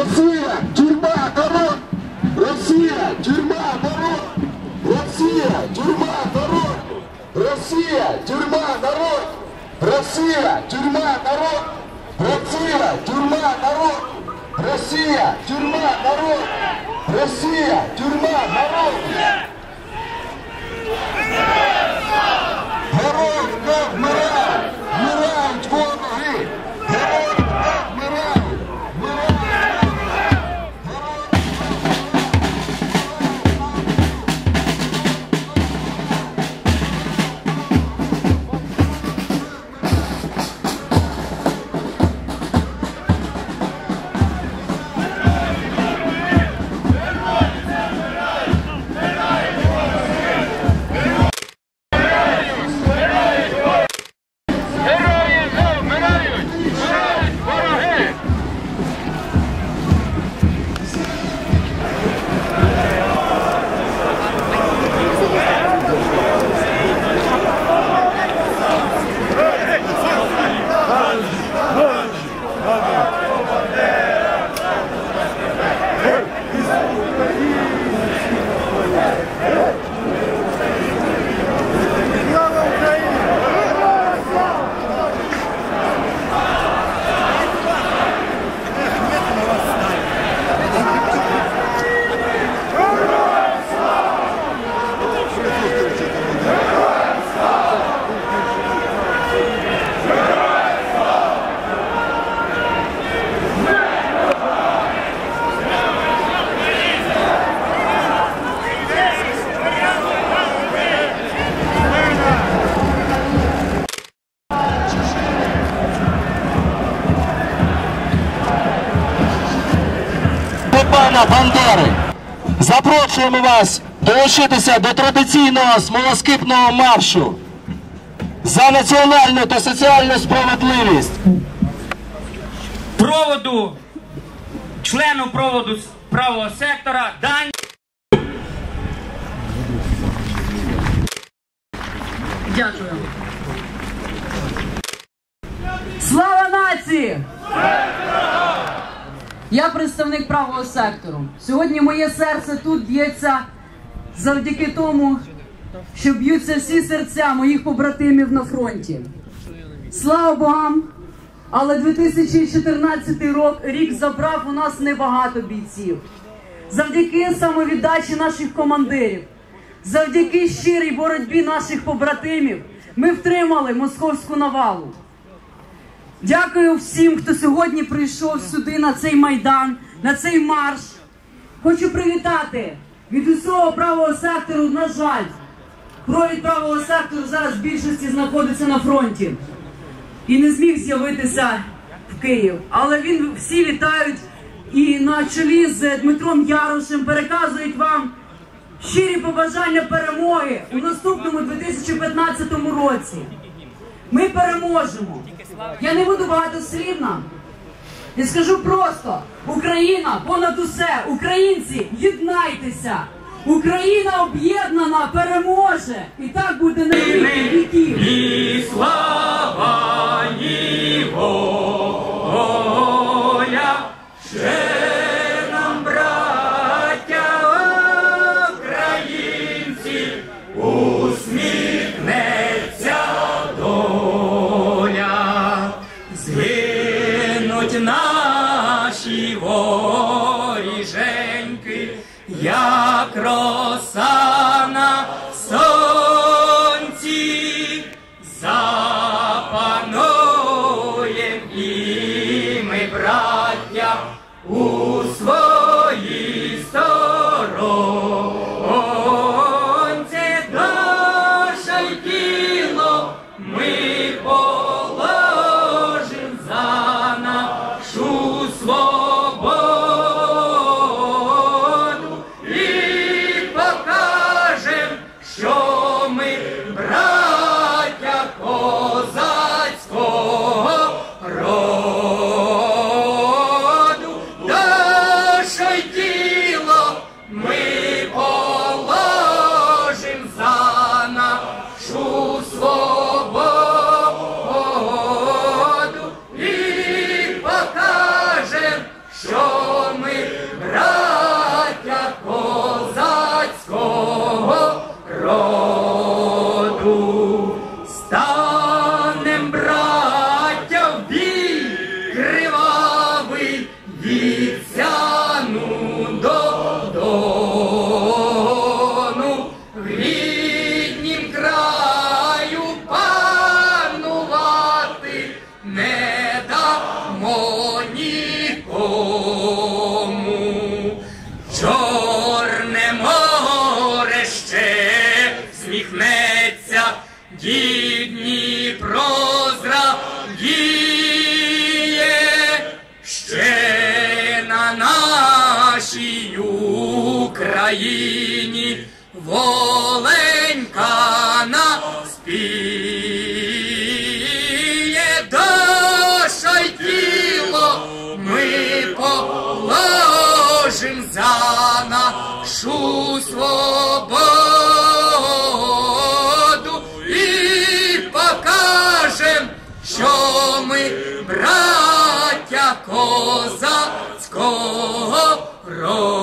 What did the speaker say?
Россия, тюрьма, народ! Россия, тюрьма, народ! Россия, тюрьма, народ! Россия, тюрьма, народ! Россия, тюрьма, народ! Россия, тюрьма, народ! Россия, тюрьма, народ! Россия, тюрьма! Пана Бандери. Запрошуємо вас долучитися до традиційного смолоскипного маршу за національну та соціальну справедливість. проводу, члену проводу правого сектора Дань. Дякую. Слава нації! Я представник правого сектору. Сьогодні моє серце тут б'ється завдяки тому, що б'ються всі серця моїх побратимів на фронті. Слава богам! Але 2014 рок, рік забрав у нас небагато бійців. Завдяки самовіддачі наших командирів, завдяки щирій боротьбі наших побратимів, ми втримали московську навалу. Дякую всім, хто сьогодні прийшов сюди на цей майдан, на цей марш. Хочу привітати від усього правого сектору, на жаль, провід правого сектору зараз в більшості знаходиться на фронті і не зміг з'явитися в Київ. Але він всі вітають і на чолі з Дмитром Ярошем переказують вам щирі побажання перемоги у наступному 2015 році. Ми переможемо. Я не буду багатослівна. Я скажу просто: Україна понад усе, українці, єднайтеся! Україна об'єднана переможе! І так буде на віки віків. Як роса на сонці, запануєм і ми, браття, у своїй сторонці, й тіло ми положим за нашу свободу Дніпро зрадіє ще на нашій Україні воленька наспіє, Душа й тіло ми положим за нашу свою. Козацького роду.